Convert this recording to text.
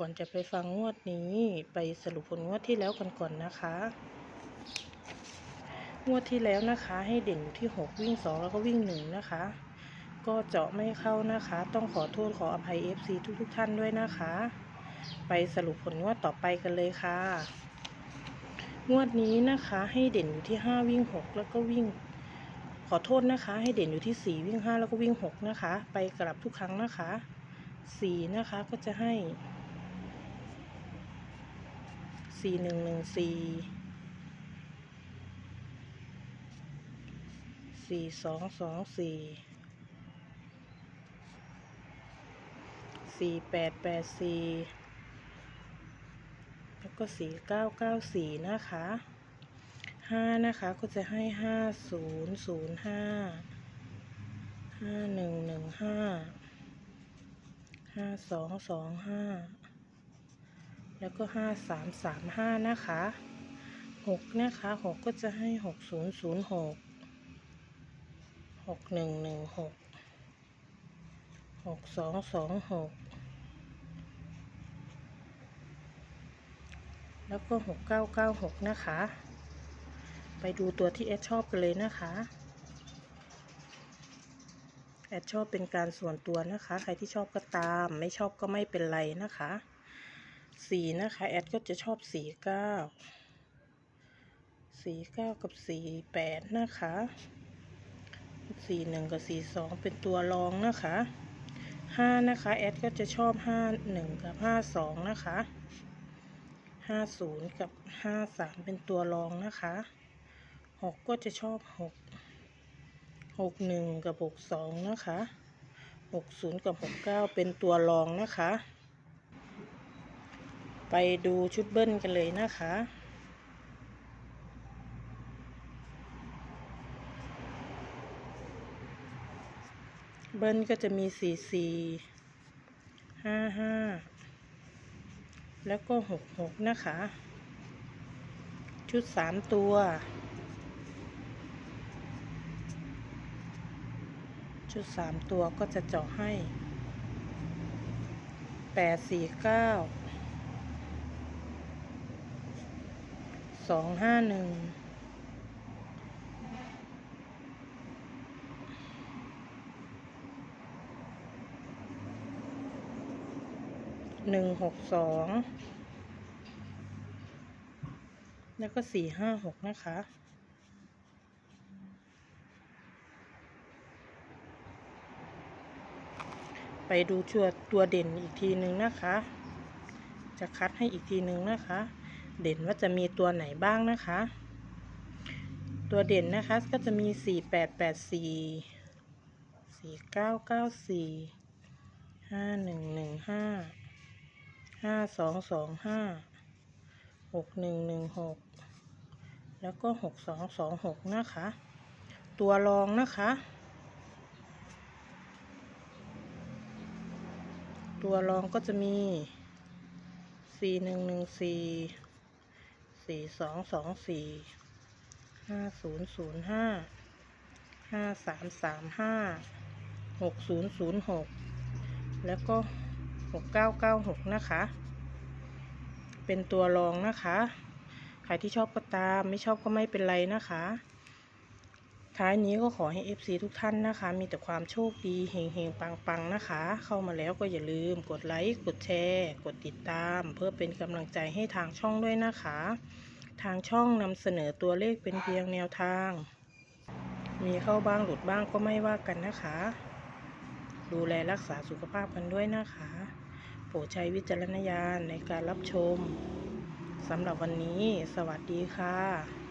ก่อนจะไปฟังงวดนี้ไปสรุปผลงวดที่แล้วกันก่อนนะคะ งวดที่แล้วนะคะ ให้เด่นอยู่ที่ 6 วิ่ง 2 แล้วก็วิ่ง 1 นะคะ ก็เจาะไม่เข้านะคะ ต้องขอโทษขออภัย FC ทุกๆทท่านด้วยนะคะ ไปสรุปผลงวดต่อไปกันเลยค่ะ งวดนี้นะคะให้เด่นอยู่ที่ 5 วิ่ง 6 แล้วก็วิ่งขอโทษนะคะ ให้เด่นอยู่ที่ 4 วิ่ง 5 แล้วก็วิ่ง 6 นะคะ ไปกลับทุกครั้งนะคะ 4 นะคะก็จะให้ สี่หนึ่งหนึ่งสี่สี่สองสองสี่สี่แปดแปดสี่แล้วก็สี่เก้าเก้าสี่นะคะห้านะคะก็จะให้ห้าศูนย์ศูนย์ห้าห้าหนึ่งหนึ่งห้าห้าสองสองห้า แล้วก็ห้าสามสามห้านะคะหกนะคะหกก็จะให้หกศูนย์ศูนย์หกหกหนึ่งหนึ่งหกหกสองสองหกแล้วก็หกเก้าเก้าหกนะคะ ไปดูตัวที่แอดชอบกันเลยนะคะแอดชอบเป็นการส่วนตัวนะคะ ใครที่ชอบก็ตาม ไม่ชอบก็ไม่เป็นไรนะคะ สีนะคะ แอดก็จะชอบสีเก้าสีเก้ากับสีแปดนะคะสีหนึ่งกับสีสองเป็นตัวรองนะคะห้านะคะแอดก็จะชอบห้าหนึ่งกับห้าสองนะคะห้าศูนย์กับห้าสามเป็นตัวรองนะคะหกก็จะชอบหกหกหนึ่งกับหกสองนะคะหกศูนย์กับหกเก้าเป็นตัวรองนะคะ ไปดูชุดเบิ้ลกันเลยนะคะ เบิ้ลก็จะมีสี่สี่ห้าห้าแล้วก็หกหกนะคะ ชุดสามตัวชุดสามตัวก็จะเจาะให้แปดสี่เก้า สองห้าหนึ่งหนึ่งหกสองแล้วก็สี่ห้าหกนะคะ ไปดูชัวตัวเด่นอีกทีหนึ่งนะคะ จะคัดให้อีกทีหนึ่งนะคะ เด่นว่าจะมีตัวไหนบ้างนะคะ ตัวเด่นนะคะก็จะมีสี่แปดแปดสี่สี่เก้าเก้าสี่ห้าหนึ่งหนึ่งห้าห้าสองสองห้าหกหนึ่งหนึ่งหกแล้วก็หกสองสองหกนะคะ ตัวรองนะคะตัวรองก็จะมีสี่หนึ่งหนึ่ง สี่สองสองสี่ห้าศูนย์ศูนย์ห้าห้าสามสามห้าหกศูนย์ศูนย์หกแล้วก็หกเก้าเก้าหกนะคะ เป็นตัวรองนะคะ ใครที่ชอบก็ตามไม่ชอบก็ไม่เป็นไรนะคะ ท้ายนี้ก็ขอให้ FC ทุกท่านนะคะ มีแต่ความโชคดีเฮงเฮงปังปังนะคะ เข้ามาแล้วก็อย่าลืมกดไลค์กดแชร์ กดติดตาม เพื่อเป็นกำลังใจให้ทางช่องด้วยนะคะ ทางช่องนำเสนอตัวเลขเป็นเพียงแนวทาง มีเข้าบ้างหลุดบ้างก็ไม่ว่ากันนะคะ ดูแลรักษาสุขภาพกันด้วยนะคะ โปรดใช้วิจารณญาณในการรับชมสำหรับวันนี้ สวัสดีค่ะ